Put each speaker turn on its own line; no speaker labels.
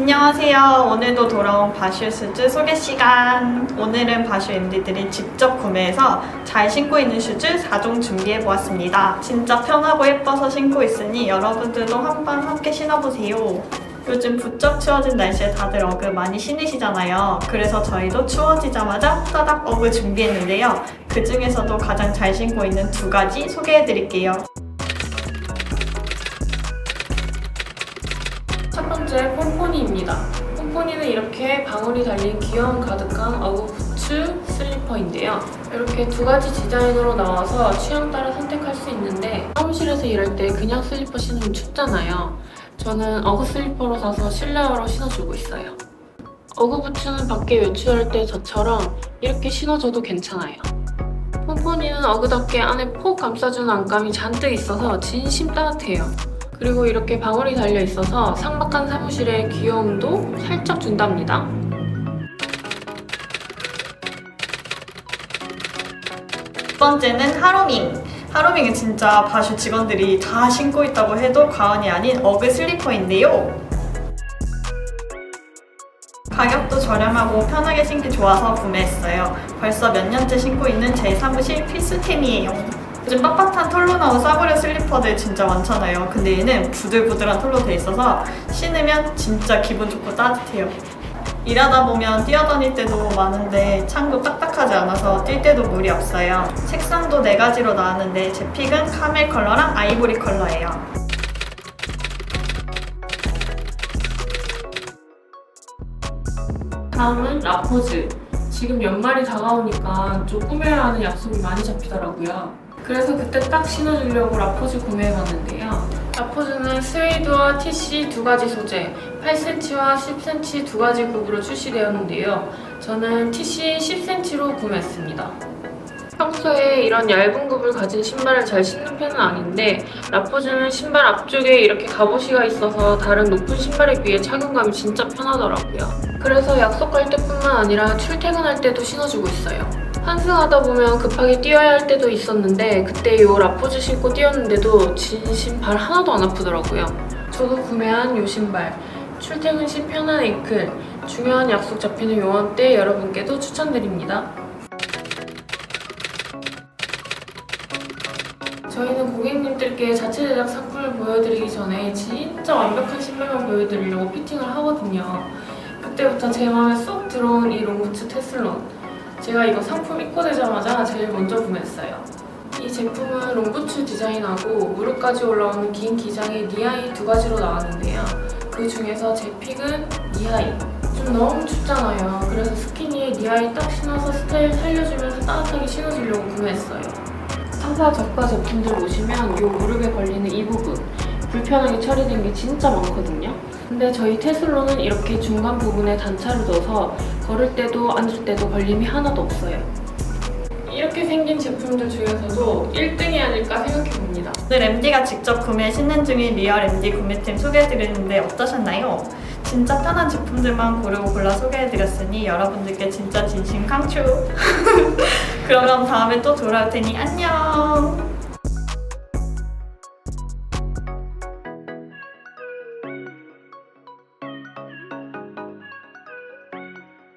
안녕하세요. 오늘도 돌아온 바슈 슈즈 소개 시간. 오늘은 바슈 MD들이 직접 구매해서 잘 신고 있는 슈즈 4종 준비해 보았습니다. 진짜 편하고 예뻐서 신고 있으니 여러분들도 한번 함께 신어보세요. 요즘 부쩍 추워진 날씨에 다들 어그 많이 신으시잖아요. 그래서 저희도 추워지자마자 따닥 어그 준비했는데요. 그 중에서도 가장 잘 신고 있는 두 가지 소개해 드릴게요.
첫 번째 폼포니입니다. 폼포니는 이렇게 방울이 달린 귀여움 가득한 어구 부츠 슬리퍼인데요. 이렇게 두 가지 디자인으로 나와서 취향 따라 선택할 수 있는데 사무실에서 일할 때 그냥 슬리퍼 신으면 춥잖아요. 저는 어구 슬리퍼로 사서 실내화로 신어주고 있어요. 어구 부츠는 밖에 외출할 때 저처럼 이렇게 신어줘도 괜찮아요. 폼포니는 어그답게 안에 폭 감싸주는 안감이 잔뜩 있어서 진심 따뜻해요. 그리고 이렇게 방울이 달려 있어서 삭막한 사무실의 귀여움도 살짝 준답니다.
두 번째는 하로밍. 하로밍은 진짜 바슈 직원들이 다 신고 있다고 해도 과언이 아닌 어그 슬리퍼인데요. 가격도 저렴하고 편하게 신기 좋아서 구매했어요. 벌써 몇 년째 신고 있는 제 사무실 필수템이에요. 요즘 빳빳한 털로 나온 싸구려 슬리퍼들 진짜 많잖아요. 근데 얘는 부들부들한 털로 돼 있어서 신으면 진짜 기분 좋고 따뜻해요. 일하다 보면 뛰어다닐 때도 많은데 창도 딱딱하지 않아서 뛸 때도 무리 없어요. 색상도 네 가지로 나왔는데 제 픽은 카멜 컬러랑 아이보리 컬러예요.
다음은 라포즈. 지금 연말이 다가오니까 좀 꾸며야 하는 약속이 많이 잡히더라고요. 그래서 그때 딱 신어주려고 라포즈 구매해봤는데요. 라포즈는 스웨이드와 TC 두 가지 소재, 8cm와 10cm 두 가지 급으로 출시되었는데요. 저는 TC 10cm로 구매했습니다. 평소에 이런 얇은 굽을 가진 신발을 잘 신는 편은 아닌데 라포즈는 신발 앞쪽에 이렇게 갑옷이가 있어서 다른 높은 신발에 비해 착용감이 진짜 편하더라고요. 그래서 약속 갈 때뿐만 아니라 출퇴근할 때도 신어주고 있어요. 환승하다 보면 급하게 뛰어야 할 때도 있었는데 그때 이 라포즈 신고 뛰었는데도 진심 발 하나도 안 아프더라고요. 저도 구매한 이 신발 출퇴근 시 편한 앵클 중요한 약속 잡히는 요원 때 여러분께도 추천드립니다. 저희는 고객님들께 자체 제작 상품을 보여드리기 전에 진짜 완벽한 신발만 보여드리려고 피팅을 하거든요. 그때부터 제 마음에 쏙 들어온 이 롱부츠 테슬론. 제가 이거 상품 입고 되자마자 제일 먼저 구매했어요. 이 제품은 롱부츠 디자인하고 무릎까지 올라오는 긴 기장의 니아이 두 가지로 나왔는데요. 그 중에서 제 픽은 니아이. 좀 너무 춥잖아요. 그래서 스키니에 니아이 딱 신어서 스타일 살려주면서 따뜻하게 신어주려고 구매했어요. 상사 저가 제품들 보시면 이 무릎에 걸리는 이 부분 불편하게 처리된 게 진짜 많거든요. 근데 저희 테슬로는 이렇게 중간 부분에 단차를 둬서 걸을 때도 앉을 때도 걸림이 하나도 없어요. 이렇게 생긴 제품들 중에서도 1등이 아닐까 생각해봅니다.
오늘 MD가 직접 구매 신는 중인 리얼 MD 구매템 소개해드렸는데 어떠셨나요? 진짜 편한 제품들만 고르고 골라 소개해드렸으니 여러분들께 진짜 진심 강추! 그럼 다음에 또 돌아올 테니 안녕!